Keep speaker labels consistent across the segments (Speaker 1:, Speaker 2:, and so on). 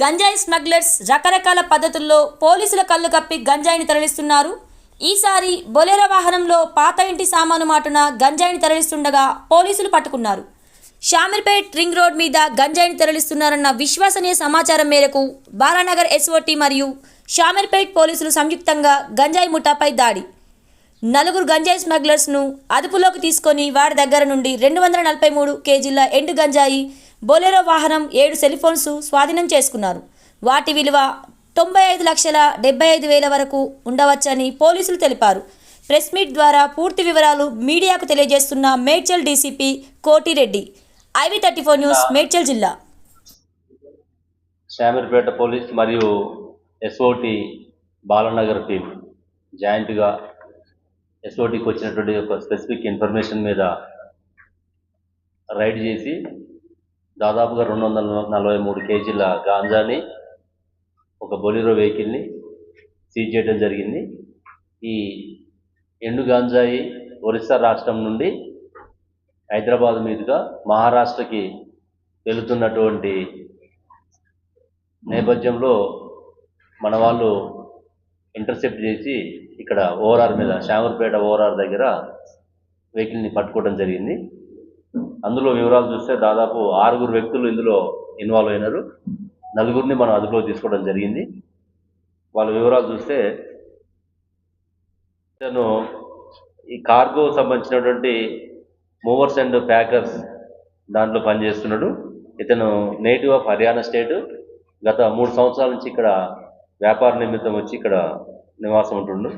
Speaker 1: గంజాయి స్మగ్లర్స్ రకరకాల పద్ధతుల్లో పోలీసుల కళ్ళు కప్పి గంజాయిని తరలిస్తున్నారు. ఈసారి బొలేరో వాహనంలో పాత ఇంటి సామాను మాటున గంజాయిని తరలిస్తుండగా పోలీసులు పట్టుకున్నారు. షామీర్పేట్ రింగ్ రోడ్ మీద గంజాయిని తరలిస్తున్నారన్న విశ్వసనీయ సమాచారం మేరకు బాలానగర్ ఎస్ఓటి మరియు షామీర్పేట్ పోలీసులు సంయుక్తంగా గంజాయి ముఠాపై దాడి. నలుగురు గంజాయి స్మగ్లర్స్ను అదుపులోకి తీసుకొని వారి దగ్గర నుండి రెండు వందల నలభై మూడు కేజీల ఎండు గంజాయి బొలెరో వాహనం ఏడు సెల్ ఫోన్స్ స్వాధీనం చేసుకున్నారు. వాటి విలువ తొంభై ఐదు లక్షల డెబ్బై ఐదు వేల వరకు ఉండవచ్చని పోలీసులు తెలిపారు. ప్రెస్ మీట్ ద్వారా పూర్తి వివరాలు మీడియాకు తెలియజేస్తున్న Medchal DCP Kotireddy. IV thirty four news Medchal జిల్లా.
Speaker 2: శామీర్పేట పోలీస్ మరియు ఎస్ఓటి బాలనగర్ టీం జాయింట్గా ఎస్ఓటికి వచ్చినటువంటి ఒక స్పెసిఫిక్ ఇన్ఫర్మేషన్ మీద రైడ్ చేసి దాదాపుగా రెండు వందల నలభై మూడు కేజీల గాంజాని ఒక బొలిరో వెహికల్ని సీజ్ చేయడం జరిగింది. ఈ ఎండు గాంజాయి ఒరిస్సా రాష్ట్రం నుండి హైదరాబాద్ మీదుగా మహారాష్ట్రకి వెళుతున్నటువంటి నేపథ్యంలో మన వాళ్ళు ఇంటర్సెప్ట్ చేసి ఇక్కడ ఓఆర్ఆర్ మీద శామర్పేట ఓఆర్ఆర్ దగ్గర వెహికల్ని పట్టుకోవడం జరిగింది. అందులో వివరాలు చూస్తే దాదాపు ఆరుగురు వ్యక్తులు ఇందులో ఇన్వాల్వ్ అయినారు. నలుగురిని మనం అదుపులో తీసుకోవడం జరిగింది. వాళ్ళ వివరాలు చూస్తే ఇతను ఈ కార్గో సంబంధించినటువంటి మూవర్స్ అండ్ ప్యాకర్స్ దాంట్లో పనిచేస్తున్నాడు. ఇతను నేటివ్ ఆఫ్ హర్యానా స్టేట్. గత మూడు సంవత్సరాల నుంచి ఇక్కడ వ్యాపార నిమిత్తం వచ్చి ఇక్కడ నివాసం ఉంటుండు.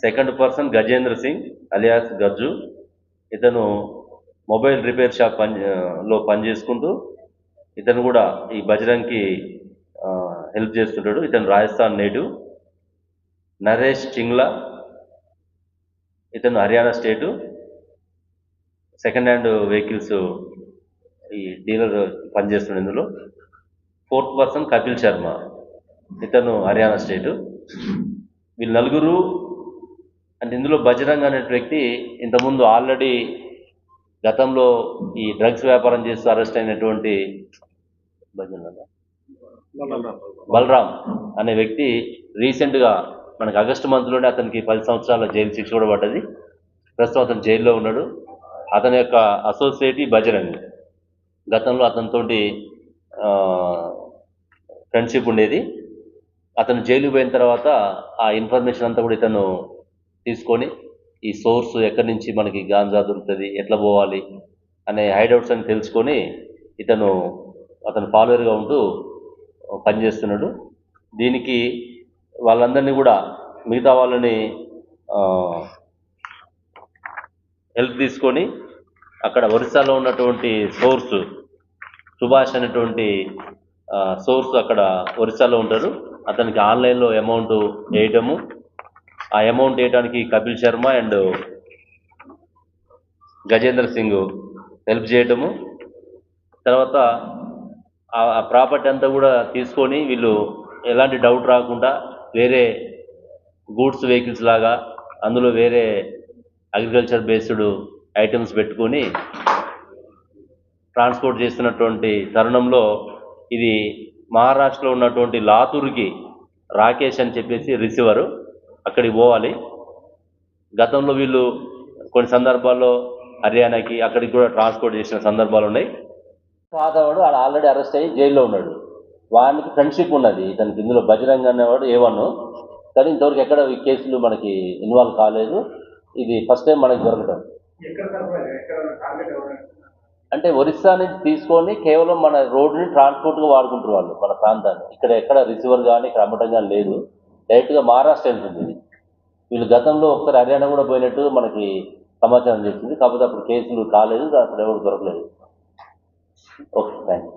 Speaker 2: Second person Gajendra Singh alias Gajju. ఇతను మొబైల్ రిపేర్ షాప్ పని లో పనిచేసుకుంటూ ఇతను కూడా ఈ బజరంగ్కి హెల్ప్ చేస్తుంటాడు. ఇతను రాజస్థాన్ నేటివ్ నరేష్ చింగ్లా. ఇతను Haryana state. Second hand vehicles ఈ డీలర్ పనిచేస్తున్నాడు ఇందులో. Fourth person Kapil Sharma. ఇతను హర్యానా స్టేటు. వీళ్ళు నలుగురు అంటే ఇందులో బజరంగ్ అనే వ్యక్తి ఇంతకుముందు ఆల్రెడీ గతంలో ఈ డ్రగ్స్ వ్యాపారం చేస్తూ అరెస్ట్ అయినటువంటి బజరంగ బలరాం అనే వ్యక్తి రీసెంట్గా మనకి ఆగస్టు మంత్లోనే అతనికి పది సంవత్సరాల జైలు శిక్ష కూడా పడ్డది. ప్రస్తుతం అతను జైల్లో ఉన్నాడు. అతని యొక్క అసోసియేట్ బజరంగ్. గతంలో అతనితోటి ఫ్రెండ్షిప్ ఉండేది. అతను జైలుకి పోయిన తర్వాత ఆ ఇన్ఫర్మేషన్ అంతా కూడా ఇతను తీసుకొని ఈ సోర్స్ ఎక్కడి నుంచి మనకి గాంజా దొరుకుతుంది ఎట్లా పోవాలి అనే హైడౌట్స్ అని తెలుసుకొని ఇతను అతను ఫాలోవర్గా ఉంటూ పనిచేస్తున్నాడు. దీనికి వాళ్ళందరినీ కూడా మిగతా వాళ్ళని హెల్ప్ తీసుకొని అక్కడ ఒరిస్సాలో ఉన్నటువంటి సోర్స్ సుభాష్ అనేటువంటి సోర్స్ అక్కడ ఒరిస్సాలో ఉంటారు అతనికి ఆన్లైన్లో అమౌంట్ వేయటము ఆ అమౌంట్ వేయడానికి కపిల్ శర్మ అండ్ గజేంద్ర సింగ్ హెల్ప్ చేయటము. తర్వాత ఆ ప్రాపర్టీ అంతా కూడా తీసుకొని వీళ్ళు ఎలాంటి డౌట్ రాకుండా వేరే గూడ్స్ వెహికల్స్ లాగా అందులో వేరే అగ్రికల్చర్ బేస్డ్ ఐటమ్స్ పెట్టుకొని ట్రాన్స్పోర్ట్ చేస్తున్నటువంటి తరుణంలో ఇది మహారాష్ట్రలో ఉన్నటువంటి లాతూర్కి రాకేష్ అని చెప్పేసి రిసీవరు అక్కడికి పోవాలి. గతంలో వీళ్ళు కొన్ని సందర్భాల్లో హర్యానాకి అక్కడికి కూడా ట్రాన్స్పోర్ట్ చేసిన సందర్భాలు ఉన్నాయి. పాతవాడు ఆడ ఆల్రెడీ అరెస్ట్ అయ్యి జైల్లో ఉన్నాడు. వానికి ఫ్రెండ్షిప్ ఉన్నది. ఇతనికి ఇందులో బజరంగ్ అనేవాడు ఏవను కానీ ఇంతవరకు ఎక్కడ ఈ కేసులు మనకి ఇన్వాల్వ్ కాలేదు. ఇది ఫస్ట్ టైం మనకి దొరకడం అంటే ఒరిస్సా నుంచి తీసుకొని కేవలం మన రోడ్డుని ట్రాన్స్పోర్ట్గా వాడుకుంటారు వాళ్ళు మన ప్రాంతాన్ని. ఇక్కడ ఎక్కడ రిసీవర్ కానీ ఇక్కడ అమ్మటం కానీ లేదు. డైరెక్ట్గా మహారాష్ట్ర వెళ్తుంది ఇది. వీళ్ళు గతంలో ఒకసారి హర్యానా కూడా పోయినట్టు మనకి సమాచారం చేసింది. కాకపోతే అప్పుడు కేసులు కాలేదు అప్పుడు ఎవరు దొరకలేదు. Okay thank you